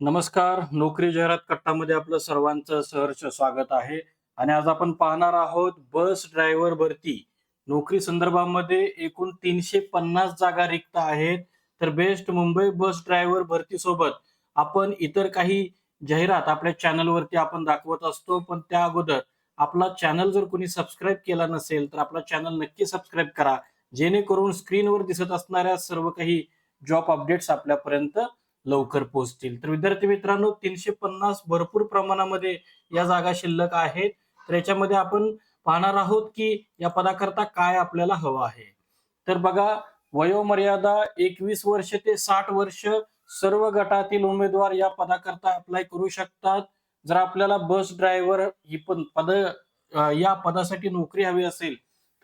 नमस्कार. नोकरी जाहिरात कट्टामध्ये आपलं सर्वांचं सहर्ष स्वागत आहे. आणि आज आपण पाहणार आहोत बस ड्रायव्हर भरती. नोकरी संदर्भामध्ये एकूण तीनशे पन्नास जागा रिक्त आहेत. तर बेस्ट मुंबई बस ड्रायव्हर भरती सोबत आपण इतर काही जाहिरात आपल्या चॅनलवरती आपण दाखवत असतो. पण त्या अगोदर आपला चॅनल जर कोणी सबस्क्राईब केला नसेल तर आपला चॅनल नक्की सबस्क्राईब करा. जेणेकरून स्क्रीनवर दिसत असणाऱ्या सर्व काही जॉब अपडेट्स आपल्यापर्यंत लवकर पोहोचतील. तर विद्यार्थी मित्रांनो तीनशे पन्नास भरपूर प्रमाणामध्ये या जागा शिल्लक आहेत. तर याच्यामध्ये आपण पाहणार आहोत की या पदाकरता काय आपल्याला हवं आहे. तर बघा वयोमर्यादा एकवीस वर्ष ते साठ वर्ष सर्व गटातील उमेदवार या पदाकरता अप्लाय करू शकतात. जर आपल्याला बस ड्रायव्हर ही पण पद या पदासाठी नोकरी हवी असेल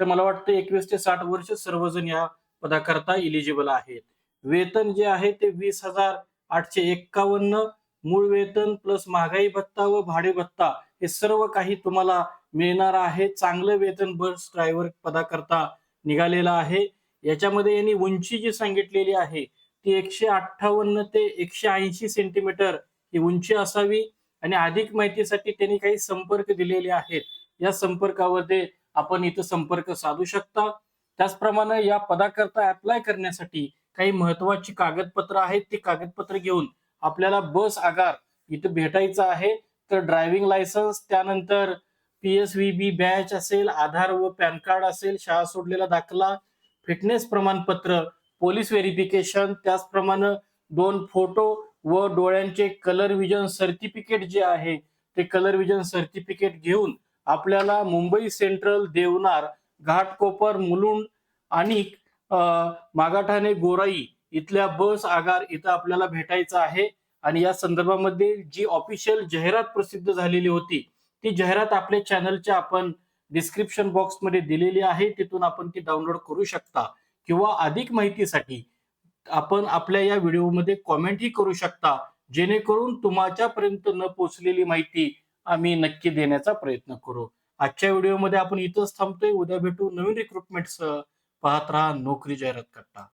तर मला वाटतं एकवीस ते साठ वर्ष सर्वजण या पदाकरता इलिजिबल आहेत. वेतन जे आहे ते वीस हजार आठशे एक्कावन्न मूळ वेतन प्लस महागाई भत्ता व भाडे भत्ता हे सर्व काही तुम्हाला मिळणार आहे. चांगलं वेतन बस ड्रायव्हर पदाकरता निघालेलं आहे. याच्यामध्ये यांनी उंची जी सांगितलेली आहे ती एकशे अठ्ठावन्न ते एकशे ऐंशी सेंटीमीटर ही उंची असावी आणि अधिक माहितीसाठी त्यांनी काही संपर्क दिलेले आहेत. या संपर्कामध्ये आपण इथं संपर्क साधू शकता. त्याचप्रमाणे या पदाकरता अप्लाय करण्यासाठी काही महत्वाची कागदपत्र आहेत ती कागदपत्र घेऊन आपल्याला बस आगार इथं भेटायचं आहे. तर ड्रायव्हिंग लायसन्स त्यानंतर P S V B badge असेल आधार व पॅन कार्ड असेल शाळा सोडलेला दाखला फिटनेस प्रमाणपत्र पोलीस व्हेरिफिकेशन त्याचप्रमाणे दोन फोटो व डोळ्यांचे कलर विजन सर्टिफिकेट जे आहे ते कलर विजन सर्टिफिकेट घेऊन आपल्याला मुंबई सेंट्रल देवनार घाटकोपर मुलुंड आणि मागाठाणे गोराई इथल्या बस आगार इथं आपल्याला भेटायचं आहे. आणि या संदर्भामध्ये जी ऑफिशियल जाहिरात प्रसिद्ध झालेली होती ती जाहिरात आपल्या चॅनलच्या आपण डिस्क्रिप्शन बॉक्समध्ये दिलेली आहे. तिथून आपण ती डाउनलोड करू शकता किंवा अधिक माहितीसाठी आपण आपल्या या व्हिडिओमध्ये कॉमेंटही करू शकता जेणेकरून तुमच्यापर्यंत न पोहोचलेली माहिती आम्ही नक्की देण्याचा प्रयत्न करू. आजच्या व्हिडिओमध्ये आपण इथंच थांबतोय. उद्या भेटू नवीन रिक्रुटमेंटसह पाहत राहा नोकरी जाहिरात करता.